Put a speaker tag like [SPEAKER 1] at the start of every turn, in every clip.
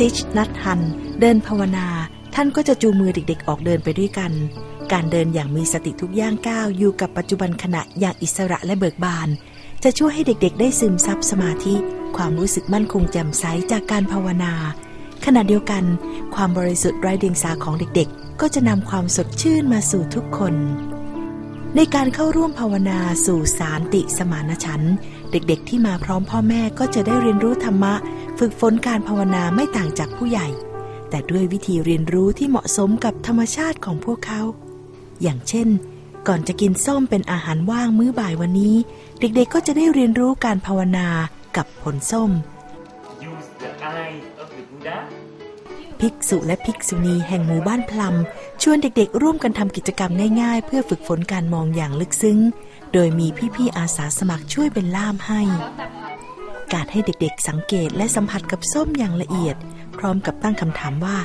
[SPEAKER 1] ติชนัดฮัน เดินภาวนา ท่านก็จะจูงมือเด็กๆ ออกเดินไปด้วยกัน การเดินอย่างมีสติทุกย่างก้าวอยู่กับปัจจุบันขณะอย่างอิสระและเบิกบาน จะช่วยให้เด็กๆ ได้ซึมซับสมาธิ ความรู้สึกมั่นคงแจ่มใสจากการภาวนา ขณะเดียวกัน ความบริสุทธิ์ไร้เดียงสาของเด็กๆ ก็จะนำความสดชื่นมาสู่ทุกคนในการเข้าร่วมภาวนาสู่สารติสมานฉันเด็กๆที่มาพร้อมพ่อแม่ก็จะได้เรียนรู้ธรรมะ ฝึกฝนการภาวนาไม่ต่างจากผู้ใหญ่ แต่ด้วยวิธีเรียนรู้ที่เหมาะสมกับธรรมชาติของพวกเขา อย่างเช่น ก่อนจะกินส้มเป็นอาหารว่างมื้อบ่ายวันนี้ เด็กๆก็จะได้เรียนรู้การภาวนากับผลส้ม ภิกษุและภิกษุณีแห่งหมู่บ้านพลัมชวนเด็กๆ ร่วมกันทำกิจกรรมง่ายๆ เพื่อฝึกฝนการมองอย่างลึกซึ้ง โดยมีพี่ๆอาสาสมัครช่วยเป็นล่ามให้ การให้เด็กๆ สังเกตและสัมผัสกับส้มอย่างละเอียด พร้อมกับตั้งคำถามว่า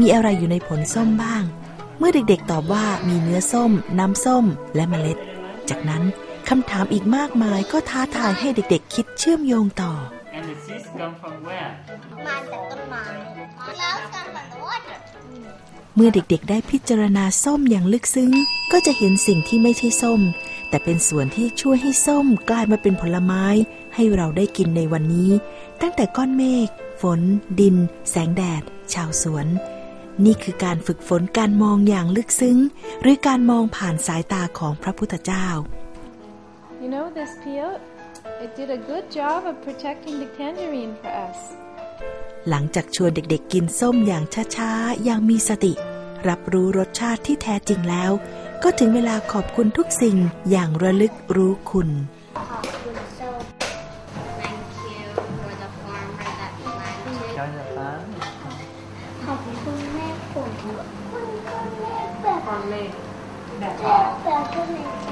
[SPEAKER 1] มีอะไรอยู่ในผลส้มบ้าง เมื่อเด็กๆ ตอบว่ามีเนื้อส้ม น้ำส้ม และเมล็ด จากนั้นคำถามอีกมากมายก็ท้าทายให้เด็กๆ คิดเชื่อมโยงต่อ
[SPEAKER 2] and the seeds come from where
[SPEAKER 3] มาจากต้นไม้แล้วกันเหมือนวอด
[SPEAKER 1] เมื่อเด็กๆ ได้พิจารณาส้มอย่างลึกซึ้ง ก็จะเห็นสิ่งที่ไม่ใช่ส้ม แต่เป็นส่วนที่ช่วยให้ส้มกลายมาเป็นผลไม้ ให้เราได้กินในวันนี้ ตั้งแต่ก้อนเมฆ ฝน ดิน แสงแดด ชาวสวน นี่คือการฝึกฝนการมองอย่างลึกซึ้ง หรือการมองผ่านสายตาของพระพุทธเจ้า
[SPEAKER 4] You know, this peel, it did a good job of protecting the tangerine for us.
[SPEAKER 1] หลังจากชวนเด็กๆกินส้มอย่างช้าๆ อย่างมีสติ รับรู้รสชาติที่แท้จริงแล้ว ก็ถึงเวลาขอบคุณทุกสิ่งอย่างระลึกรู้คุณ
[SPEAKER 3] ขอบคุณโซ่ Thank you for the farmer that planted
[SPEAKER 2] Join the farm
[SPEAKER 3] ขอบคุณแม่ฝนขอบคุณแม่แบบแบบแบบในใจ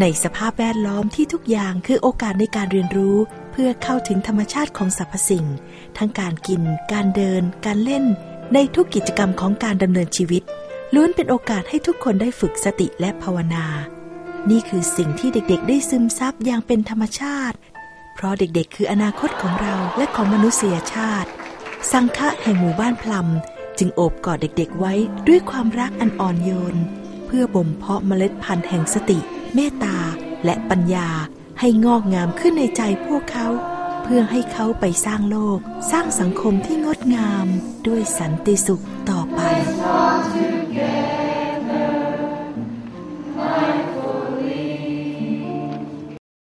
[SPEAKER 1] ในสภาพแวดล้อมที่ทุกอย่างคือโอกาสในการเรียนรู้ เพื่อเข้าถึงธรรมชาติของสรรพสิ่ง ทั้งการกิน การเดิน การเล่น ในทุกกิจกรรมของการดำเนินชีวิต ล้วนเป็นโอกาสให้ทุกคนได้ฝึกสติและภาวนา นี่คือสิ่งที่เด็กๆ ได้ซึมซับอย่างเป็นธรรมชาติ เพราะเด็กๆ คืออนาคตของเราและของมนุษยชาติ สังฆะแห่งหมู่บ้านพลัมจึงโอบกอดเด็กๆ ไว้ด้วยความรักอันอ่อนโยน เพื่อบ่มเพาะเมล็ดพันธุ์แห่งสติ เมตตา และปัญญาให้งอกงามขึ้นในใจพวกเขา พื่อให้เขาไปสร้างโลก สร้างสังคมที่งดงามด้วยสันติสุขต่อไป